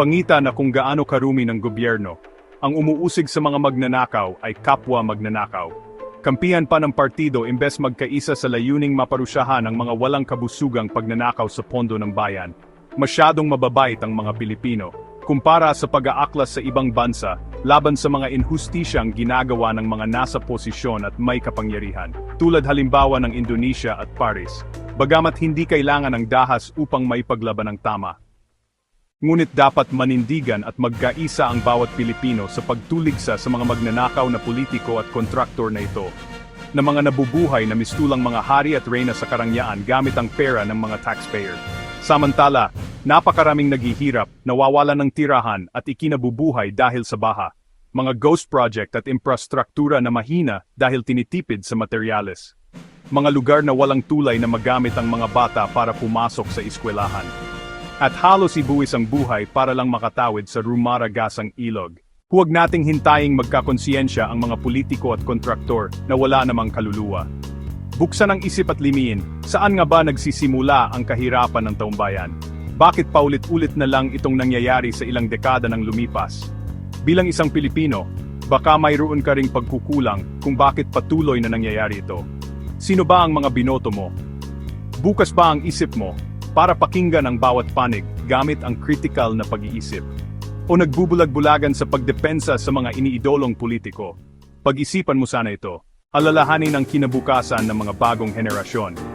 Pangita na kung gaano karumi ng gobyerno. Ang umuusig sa mga magnanakaw ay kapwa magnanakaw. Kampihan pa ng partido imbes magkaisa sa layuning maparusyahan ang mga walang kabusugang pagnanakaw sa pondo ng bayan. Masyadong mababait ang mga Pilipino, kumpara sa pag-aaklas sa ibang bansa, laban sa mga inhustisyang ginagawa ng mga nasa posisyon at may kapangyarihan, tulad halimbawa ng Indonesia at Paris. Bagamat hindi kailangan ng dahas upang maipaglaban ang tama. Ngunit dapat manindigan at magkaisa ang bawat Pilipino sa pagtuligsa sa mga magnanakaw na politiko at kontraktor na ito, na mga nabubuhay na mistulang mga hari at reyna sa karangyaan gamit ang pera ng mga taxpayer. Samantala, napakaraming naghihirap, nawawalan ng tirahan at ikinabubuhay dahil sa baha. Mga ghost project at infrastruktura na mahina dahil tinitipid sa materyales. Mga lugar na walang tulay na magamit ang mga bata para pumasok sa eskwelahan. At halos ibuwis ang buhay para lang makatawid sa rumaragasang ilog. Huwag nating hintaying magkakonsiyensya ang mga politiko at kontraktor na wala namang kaluluwa. Buksan ang isip at limiin, saan nga ba nagsisimula ang kahirapan ng taumbayan? Bakit paulit-ulit na lang itong nangyayari sa ilang dekada ng lumipas? Bilang isang Pilipino, baka mayroon ka ring pagkukulang kung bakit patuloy na nangyayari ito. Sino ba ang mga binoto mo? Bukas ba ang isip mo para pakinggan ang bawat panig gamit ang critical na pag-iisip? O nagbubulag-bulagan sa pagdepensa sa mga iniidolong politiko? Pag-isipan mo sana ito. Alalahanin ang kinabukasan ng mga bagong henerasyon.